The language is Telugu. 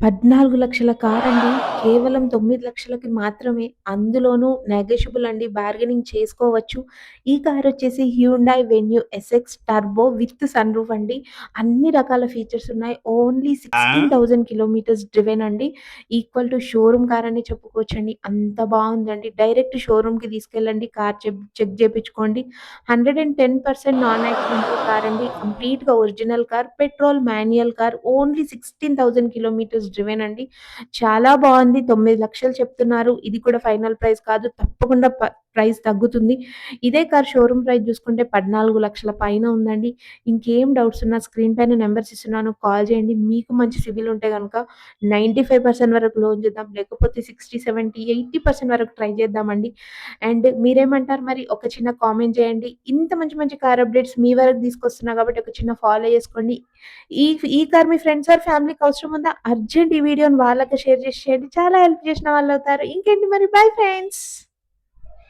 14 లక్షల కార్ అండి కేవలం తొమ్మిది లక్షలకి మాత్రమే. అందులోనూ నెగోషియబుల్ అండి. బార్గెనింగ్ చేసుకోవచ్చు. ఈ కార్ వచ్చేసి Hyundai Venue SX turbo with sunroof అండి. అన్ని రకాల ఫీచర్స్ ఉన్నాయి. ఓన్లీ 16,000 కిలోమీటర్స్ డ్రివెన్ అండి. ఈక్వల్ టు షోరూమ్ కార్ అని చెప్పుకోవచ్చండి. అంత బాగుందండి డైరెక్ట్ షోరూమ్‌కి తీసుకెళ్ళండి. కార్ చెక్ చెక్ చేపించుకోండి. 110% నాన్ యాక్సిడెంటల్ కార్ అండి. కంప్లీట్‌గా original car. Petrol manual car. Only 16,000 kilometres driven అండి. చాలా బాగుంది తొమ్మిది లక్షలు చెప్తున్నారు. ఇది కూడా ఫైనల్ ప్రైస్ కాదు. తప్పకుండా ప ప్రైస్ తగ్గుతుంది. ఇదే కార్ షోరూమ్ ప్రైస్ చూసుకుంటే 14,00,000 పైన ఉందండి. ఇంకేం డౌట్స్ ఉన్నా స్క్రీన్ పైన నెంబర్స్ ఇస్తున్నాను. కాల్ చేయండి. మీకు మంచి సిబిల్ ఉంటే కనుక నైంటీ ఫైవ్ పర్సెంట్ వరకు లోన్ చేద్దాం. లేకపోతే 60, 70, 80% వరకు ట్రై చేద్దామండి. అండ్ మీరేమంటారు మరి? ఒక చిన్న కామెంట్ చేయండి. ఇంత మంచి మంచి కార్ అప్డేట్స్ మీ వరకు తీసుకొస్తున్నా కాబట్టి ఒక చిన్న ఫాలో చేసుకోండి. ఈ ఈ కార్ మీ ఫ్రెండ్స్ ఆర్ ఫ్యామిలీకి అవసరం ఉందా? అర్జెంట్ ఈ వీడియోని వాళ్ళకి షేర్ చేసి చేయండి. చాలా హెల్ప్ చేసిన వాళ్ళు అవుతారు ఇంకేంటి మరి బై ఫ్రెండ్స్.